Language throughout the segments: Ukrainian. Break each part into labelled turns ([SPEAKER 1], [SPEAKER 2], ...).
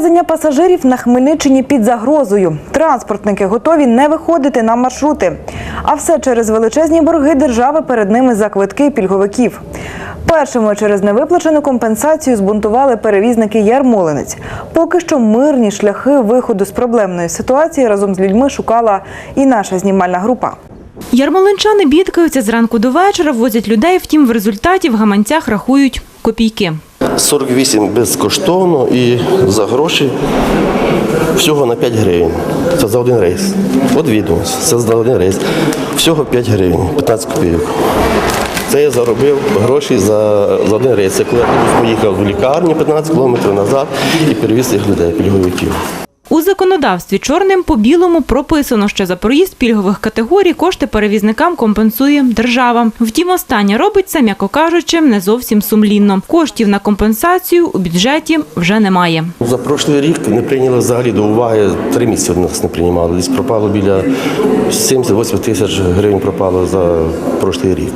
[SPEAKER 1] Перевезення пасажирів на Хмельниччині під загрозою. Транспортники готові не виходити на маршрути. А все через величезні борги держави перед ними за квитки пільговиків. Першими через невиплачену компенсацію збунтували перевізники Ярмолинець. Поки що мирні шляхи виходу з проблемної ситуації разом з людьми шукала і наша знімальна група.
[SPEAKER 2] Ярмолинчани бідкаються зранку до вечора, возять людей, втім в результаті в гаманцях рахують копійки.
[SPEAKER 3] 48 безкоштовно і за гроші всього на 5 гривень. Це за один рейс. От відомість, це за один рейс. Всього 5 гривень, 15 копійок. Це я заробив гроші за, за один рейс. Це коли я поїхав в лікарню 15 кілометрів назад і перевіз їх людей, пільговиків.
[SPEAKER 2] У законодавстві чорним по білому прописано, що за проїзд пільгових категорій кошти перевізникам компенсує держава. Втім, останнє робиться, м'яко кажучи, не зовсім сумлінно. Коштів на компенсацію у бюджеті вже немає.
[SPEAKER 3] За прошлий рік не прийняли взагалі до уваги, три місяці нас не приймали. Десь пропало біля 70-80 тисяч гривень пропало за прошлий рік.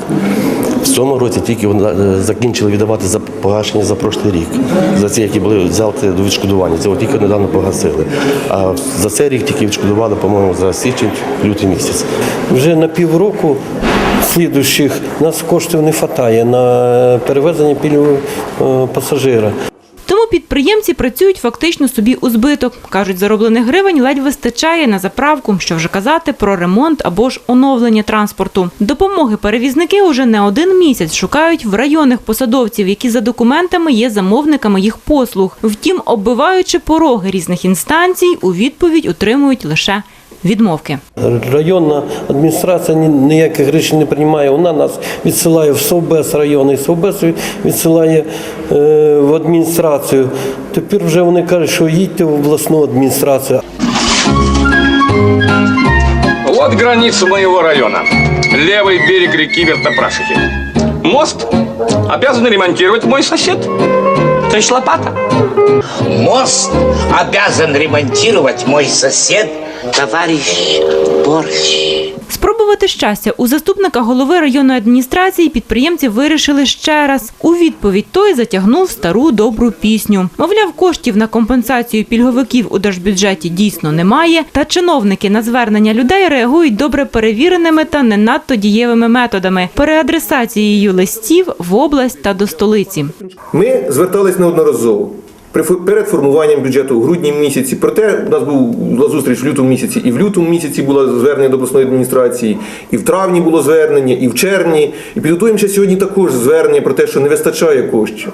[SPEAKER 3] В цьому році тільки е, закінчили віддавати за погашення за прошлий рік. За ці, які були взяти до відшкодування. Це тільки недавно погасили. А за цей рік тільки відшкодували, по-моєму, за січень, лютий місяць.
[SPEAKER 4] Вже на півроку слідуючих нас коштів не вистачає на перевезення пільгового е, пасажира.
[SPEAKER 2] Підприємці працюють фактично собі у збиток. Кажуть, зароблених гривень ледь вистачає на заправку, що вже казати про ремонт або ж оновлення транспорту. Допомоги перевізники уже не один місяць шукають в районних посадовців, які за документами є замовниками їх послуг. Втім, оббиваючи пороги різних інстанцій, у відповідь отримують лише відмовки.
[SPEAKER 4] Районна адміністрація ні- ніяких рішень не приймає. Вона нас відсилає в Совбез районний, Совбез відсилає е, в адміністрацію. Тепер вже вони кажуть, що їдьте в обласну адміністрацію.
[SPEAKER 5] Вот граница моего района. Левый берег реки Вертопрашихи. Мост обязан ремонтировать мой сосед. То есть лопата.
[SPEAKER 6] Мост обязан ремонтировать мой сосед, товарищ Борщ.
[SPEAKER 2] Спробувати щастя у заступника голови районної адміністрації підприємці вирішили ще раз. У відповідь той затягнув стару добру пісню. Мовляв, коштів на компенсацію пільговиків у держбюджеті дійсно немає, та чиновники на звернення людей реагують добре перевіреними та не надто дієвими методами переадресацією листів в область та до столиці.
[SPEAKER 7] Ми звертались неодноразово перед формуванням бюджету у грудні місяці. Проте у нас була зустріч в лютому місяці, і в лютому місяці було звернення до обласної адміністрації, і в травні було звернення, і в червні. І підготуємося сьогодні також звернення про те, що не вистачає коштів.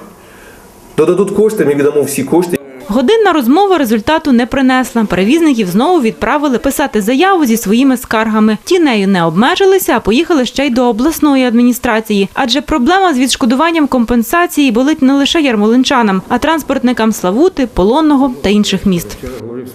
[SPEAKER 7] Додадуть кошти, ми віддамо всі кошти.
[SPEAKER 2] Годинна розмова результату не принесла. Перевізників знову відправили писати заяву зі своїми скаргами. Ті нею не обмежилися, а поїхали ще й до обласної адміністрації. Адже проблема з відшкодуванням компенсації болить не лише ярмолинчанам, а транспортникам Славути, Полонного та інших міст.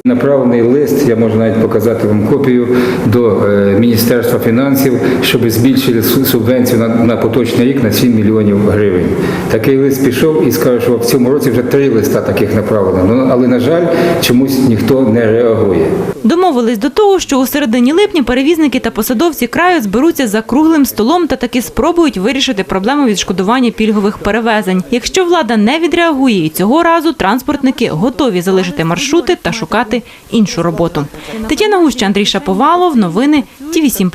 [SPEAKER 8] Направлений лист, я можу навіть показати вам копію до е, Міністерства фінансів, щоб збільшили субвенцію на, на поточний рік на 7 мільйонів гривень. Такий лист пішов і скаже, що в цьому році вже три листа таких направлено. Ну, але, на жаль, чомусь ніхто не реагує.
[SPEAKER 2] Домовились до того, що у середині липня перевізники та посадовці краю зберуться за круглим столом та таки спробують вирішити проблему відшкодування пільгових перевезень. Якщо влада не відреагує і цього разу, транспортники готові залишити маршрути та шукати іншу роботу. Тетяна Гуща, Андрій Шаповалов, новини Ті 7